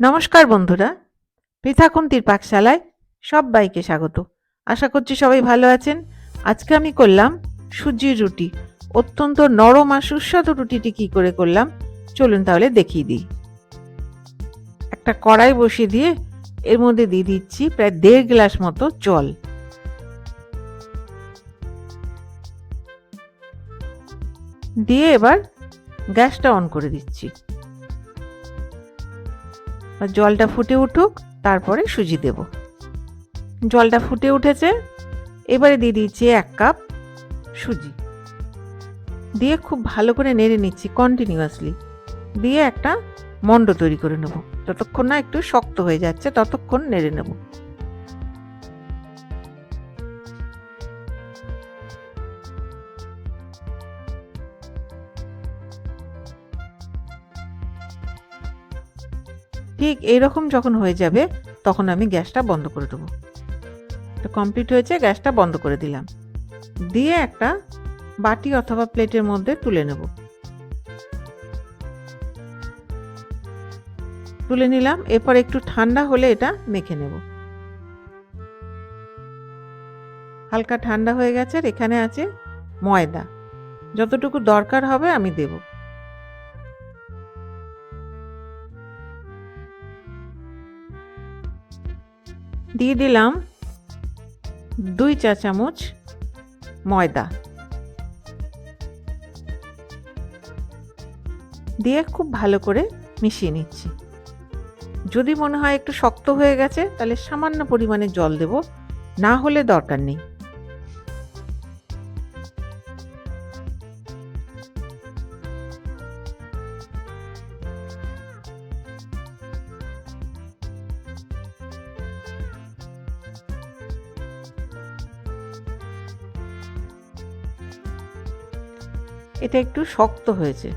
নমস্কার বন্ধুরা, পৃথাকুন্তির পাকশালায় সবাইকে স্বাগত। আশা করছি সবাই ভালো আছেন। আজকে আমি করলাম সুজির রুটি। অত্যন্ত নরম আর সুস্বাদু রুটিটি কি করে করলাম, চলুন তাহলে দেখিয়ে দিই। একটা কড়াই বসিয়ে দিয়ে এর মধ্যে দিয়ে দিচ্ছি প্রায় দেড় গ্লাস মতো জল। দিয়ে এবার গ্যাসটা অন করে দিচ্ছি। জলটা ফুটে উঠুক, তারপরে সুজি দেব। জলটা ফুটে উঠেছে, এবারে দিয়ে দিচ্ছি এক কাপ সুজি। দিয়ে খুব ভালো করে নেড়ে নিচ্ছি কন্টিনিউয়াসলি দিয়ে একটা মণ্ড তৈরি করে নেব। যতক্ষণ না একটু শক্ত হয়ে যাচ্ছে, ততক্ষণ নেড়ে নেব। ঠিক এইরকম যখন হয়ে যাবে, তখন আমি গ্যাসটা বন্ধ করে দেবো। এটা কমপ্লিট হয়েছে, গ্যাসটা বন্ধ করে দিলাম। দিয়ে একটা বাটি অথবা প্লেটের মধ্যে তুলে নেব। তুলে নিলাম, এরপর একটু ঠান্ডা হলে এটা মেখে নেব। হালকা ঠান্ডা হয়ে গেছে, আর এখানে আছে ময়দা। যতটুকু দরকার হবে আমি দেবো। দিয়ে দিলাম দুই চা চামচ ময়দা। দিয়ে খুব ভালো করে মিশিয়ে নিচ্ছি। যদি মনে হয় একটু শক্ত হয়ে গেছে, তাহলে সামান্য পরিমাণে জল দেব, না হলে দরকার নেই। এটা একটু শক্ত হয়েছে।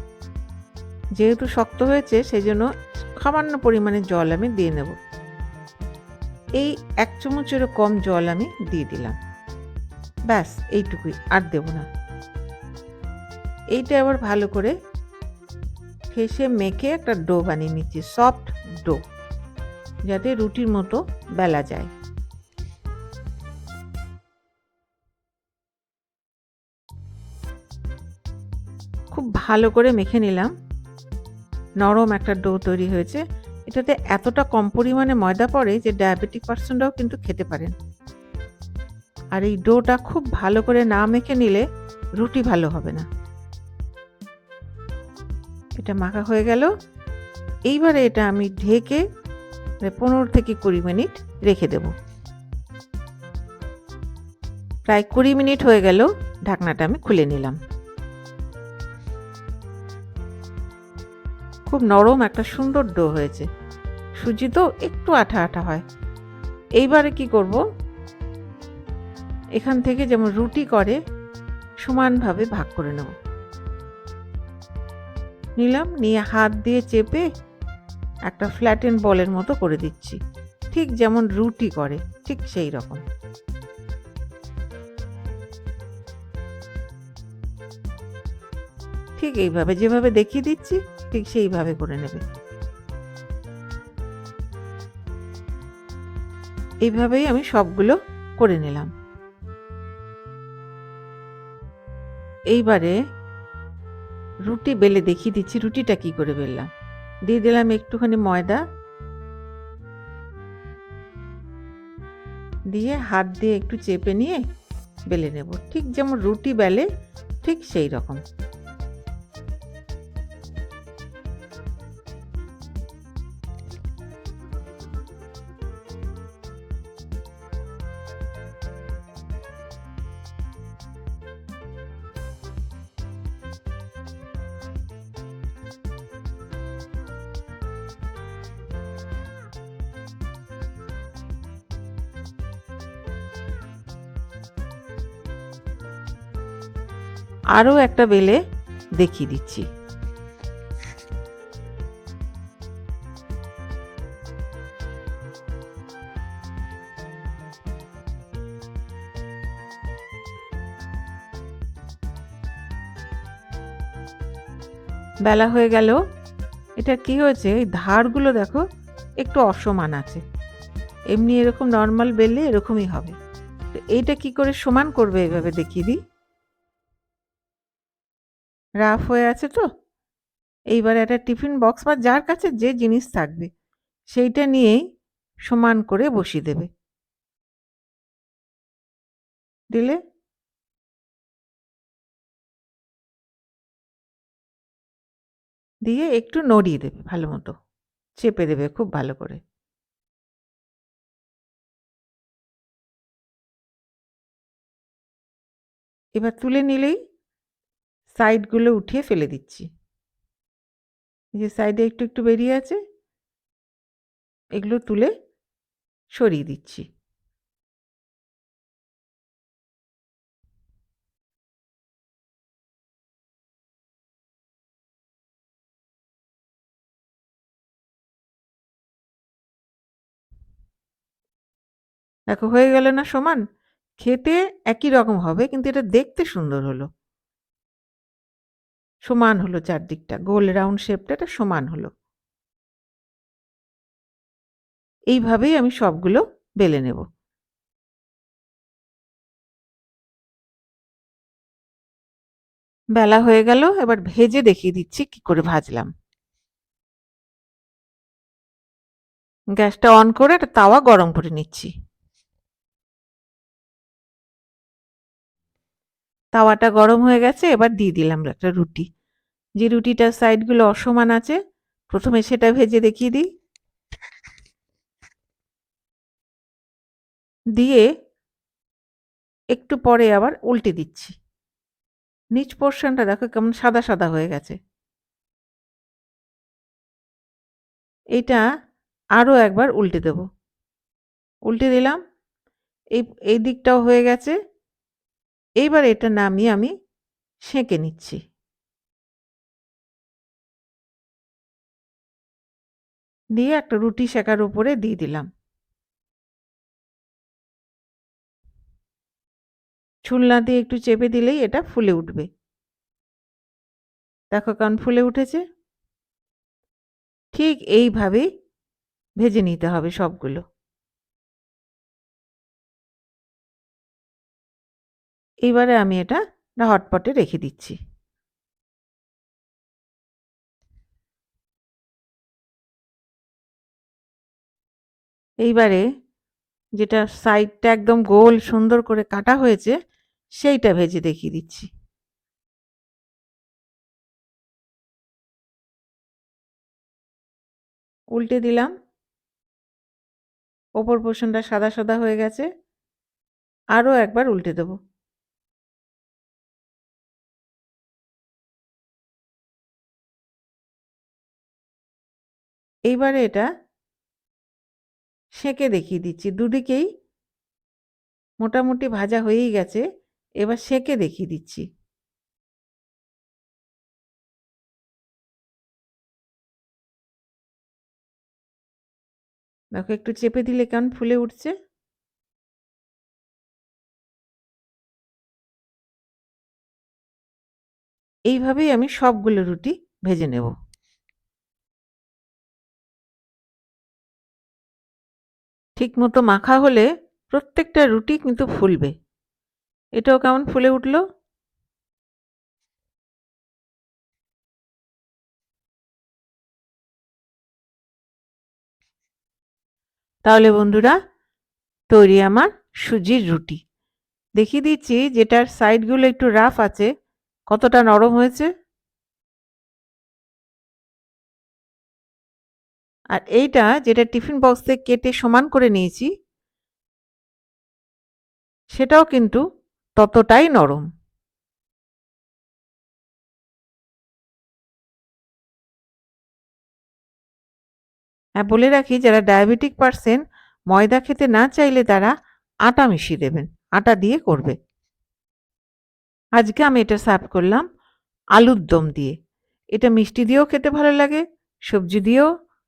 যেহেতু শক্ত হয়েছে সেই জন্য সামান্য পরিমাণে জল আমি দিয়ে নেব। এই এক চামচেরও কম জল আমি দিয়ে দিলাম। ব্যাস, এইটুকুই, আর দেব না। এইটা আবার ভালো করে ফেসে মেখে একটা ডো বানিয়ে নিচ্ছি, সফট ডো, যাতে রুটির মতো বেলা যায়। খুব ভালো করে মেখে নিলাম। নরম একটা ডো তৈরি হয়েছে। এটাতে এতটা কম পরিমাণে ময়দা পড়ে যে ডায়াবেটিক পার্সনরাও কিন্তু খেতে পারেন। আর এই ডোটা খুব ভালো করে না মেখে নিলে রুটি ভালো হবে না। এটা মাখা হয়ে গেল। এইবারে এটা আমি ঢেকে পনেরো থেকে কুড়ি মিনিট রেখে দেব। প্রায় কুড়ি মিনিট হয়ে গেল, ঢাকনাটা আমি খুলে নিলাম। খুব নরম একটা সুন্দর ডো হয়েছে। সুজি তো একটু আঠা আঠা হয়। এইবারে কি করব? এখান থেকে যেমন রুটি করে, সমানভাবে ভাগ করে নেব। নিলাম, নিয়ে হাত দিয়ে চেপে একটা ফ্ল্যাটেন বলের মতো করে দিচ্ছি। ঠিক যেমন রুটি করে, ঠিক সেই রকম। ঠিক এইভাবে যেভাবে দেখিয়ে দিচ্ছি, ঠিক সেইভাবে করে নেবে। এইভাবেই আমি সবগুলো করে নিলাম। এইবারে রুটি বেলে দেখিয়ে দিচ্ছি, রুটিটা কি করে বেললাম? দিয়ে দিলাম একটুখানি ময়দা। দিয়ে হাত দিয়ে একটু চেপে নিয়ে বেলে নেব। ঠিক যেমন রুটি বেলে, ঠিক সেই রকম। আরও একটা বেলে দেখিয়ে দিচ্ছি। বেলা হয়ে গেল। এটা কি হয়েছে? এই ধারগুলো দেখো, একটু অসমান আছে। এমনি এরকম নর্মাল বেললে এরকমই হবে। তো এইটা কি করে সমান করবে এভাবে দেখিয়ে দিই? রাফ হয়ে আছে তো? এইবার একটা টিফিন বক্স বা যার কাছে যে জিনিস থাকবে, সেইটা নিয়েই সমান করে বসিয়ে দেবে। দিলে? দিয়ে একটু নড়িয়ে দেবে ভালো মতো, চেপে দেবে খুব ভালো করে। এবার তুলে নিলেই সাইডগুলো উঠিয়ে ফেলে দিচ্ছি। যে সাইডে একটু একটু বেরিয়ে আছে, এগুলো তুলে সরিয়ে দিচ্ছি। দেখো, হয়ে গেল না সমান? খেতে একই রকম হবে, কিন্তু এটা দেখতে সুন্দর হলো। সমান হলো চারদিকটা। গোল রাউন্ড শেপটা এটা সমান হলো। এইভাবেই আমি সবগুলো বেলে নেব। বেলা হয়ে গেল, এবার ভেজে দেখিয়ে দিচ্ছি কি করে ভাজলাম। গ্যাসটা অন করে একটা তাওয়া গরম করে নিচ্ছি। তাওয়াটা গরম হয়ে গেছে, এবার দিয়ে দিলাম একটা রুটি। যে রুটিটার সাইডগুলো অসমান আছে, প্রথমে সেটা ভেজে দেখিয়ে দিই। দিয়ে একটু পরে আবার উল্টে দিচ্ছি। নিচ পোর্শনটা দেখো কেমন সাদা সাদা হয়ে গেছে। এটা আরও একবার উল্টে দেব। উল্টে দিলাম, এই এই দিকটাও হয়ে গেছে। এইবার এটা নামিয়ে আমি সেঁকে নিচ্ছি। দিয়ে একটা রুটি শেখার উপরে দিয়ে দিলাম। ছুলনা দিয়ে একটু চেপে দিলেই এটা ফুলে উঠবে। দেখো কারণ ফুলে উঠেছে। ঠিক এইভাবেই ভেজে নিতে হবে সবগুলো। এইবারে আমি এটা হটপটে রেখে দিচ্ছি। এইবারে যেটা সাইডটা একদম গোল সুন্দর করে কাটা হয়েছে, সেইটা ভেজে দেখিয়ে দিচ্ছি। উল্টে দিলাম। ওপর পোষণটা সাদা সাদা হয়ে গেছে। আরও একবার উল্টে দেবো। এইবারে এটা সেঁকে দেখিয়ে দিচ্ছি। দুদিকেই মোটামুটি ভাজা হয়েই গেছে, এবার সেঁকে দেখিয়ে দিচ্ছি। দেখো একটু চেপে দিলে কেমন ফুলে উঠছে। এইভাবেই আমি সবগুলো রুটি ভেজে নেব। ঠিক মতো মাখা হলে প্রত্যেকটা রুটি কিন্তু ফুলবে। এটাও কেমন ফুলে উঠল? তাহলে বন্ধুরা, তৈরি আমার সুজির রুটি। দেখিয়ে দিচ্ছি যেটার সাইডগুলো একটু রাফ আছে, কতটা নরম হয়েছে। আর এইটা যেটা টিফিন বক্স কেটে সমান করে নিয়েছি, সেটাও কিন্তু ততটাই নরম। হ্যাঁ বলে রাখি যারা ডায়াবেটিক পারসেন ময়দা খেতে না চাইলে তারা আটা মিশিয়ে দেবেন, আটা দিয়ে করবে। আজকে আমি এটা সার্ভ করলাম আলুর দম দিয়ে। এটা মিষ্টি দিয়েও খেতে ভালো লাগে, সবজি দিয়েও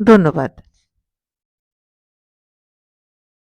ধন্যবাদ।